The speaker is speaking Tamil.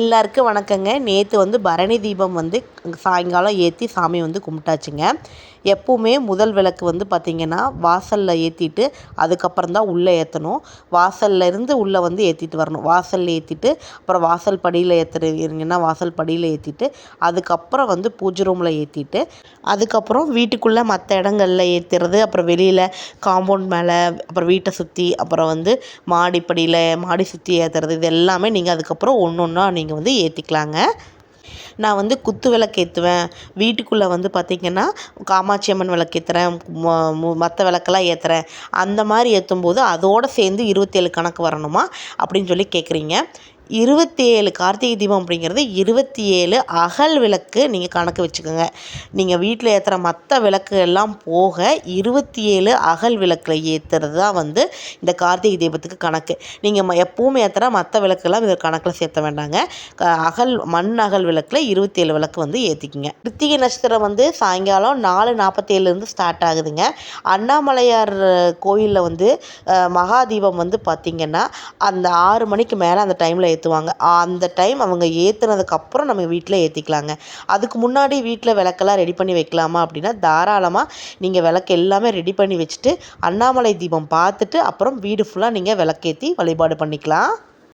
எல்லாருக்கும் வணக்கங்க. நேற்று வந்து பரணி தீபம் வந்து சாயங்காலம் ஏற்றி சாமி வந்து கும்பிட்டாச்சுங்க. எப்போவுமே முதல் விளக்கு வந்து பார்த்திங்கன்னா வாசலில் ஏற்றிட்டு அதுக்கப்புறம் தான் உள்ளே ஏற்றணும் வாசல்ல இருந்து உள்ளே வந்து ஏற்றிட்டு வரணும். வாசலில் ஏற்றிட்டு அப்புறம் வாசல் படியில் ஏற்றுறீங்கன்னா வாசல் படியில் ஏற்றிட்டு அதுக்கப்புறம் வந்து பூஜை ரூமில் ஏற்றிட்டு அதுக்கப்புறம் வீட்டுக்குள்ளே மற்ற இடங்கள்ல ஏற்றுறது அப்புறம் வெளியில் காம்பவுண்ட் மேலே அப்புறம் வீட்டை சுற்றி அப்புறம் வந்து மாடிப்படியில் மாடி சுற்றி ஏற்றுறது இது எல்லாமே நீங்கள் அதுக்கப்புறம் ஒன்று ஒன்றா நீங்கள் வந்து ஏற்றிக்கலாங்க நான் வந்து குத்து விளக்கு ஏற்றுவேன் வீட்டுக்குள்ளே வந்து பார்த்திங்கன்னா காமாட்சி அம்மன் விளக்கு ஏற்றுறேன் மற்ற விளக்கெல்லாம் ஏற்றுறேன் அந்த மாதிரி ஏற்றும்போது அதோடு சேர்ந்து இருபத்தேழு கணக்கு வரணுமா? அப்படின்னு சொல்லி கேட்குறீங்க இருபத்தி ஏழு கார்த்திகை தீபம் அப்படிங்கிறது இருபத்தி ஏழு அகல் விளக்கு நீங்கள் கணக்கு வச்சுக்கோங்க. நீங்கள் வீட்டில் ஏற்றுற மற்ற விளக்கு எல்லாம் போக இருபத்தி ஏழு அகல் விளக்கில் ஏற்றுறது தான் வந்து இந்த கார்த்திகை தீபத்துக்கு கணக்கு. நீங்கள் எப்பவும் ஏற்றுற மற்ற விளக்குலாம் இதில் கணக்கில் சேர்த்த வேண்டாங்க. அகல் மண் அகல் விளக்கில் இருபத்தி ஏழு விளக்கு வந்து ஏற்றிக்கிங்க கிருத்திகை நட்சத்திரம் வந்து சாயங்காலம் நாலு நாற்பத்தேழுலேருந்து ஸ்டார்ட் ஆகுதுங்க. அண்ணாமலையார் கோயிலில் வந்து மகாதீபம் வந்து பார்த்திங்கன்னா அந்த ஆறு மணிக்கு மேலே அந்த டைமில் ஏற்றுவாங்க அந்த டைம் அவங்க ஏற்றுனதுக்கப்புறம் நம்ம வீட்டில் ஏற்றிக்கலாங்க அதுக்கு முன்னாடி வீட்டில் விளக்கெல்லாம் ரெடி பண்ணி வைக்கலாமா அப்படின்னா தாராளமாக நீங்கள் விளக்கு எல்லாமே ரெடி பண்ணி வச்சுட்டு அண்ணாமலை தீபம் பார்த்துட்டு அப்புறம் வீடு ஃபுல்லாக நீங்கள் விளக்கேற்றி வழிபாடு பண்ணிக்கலாம்.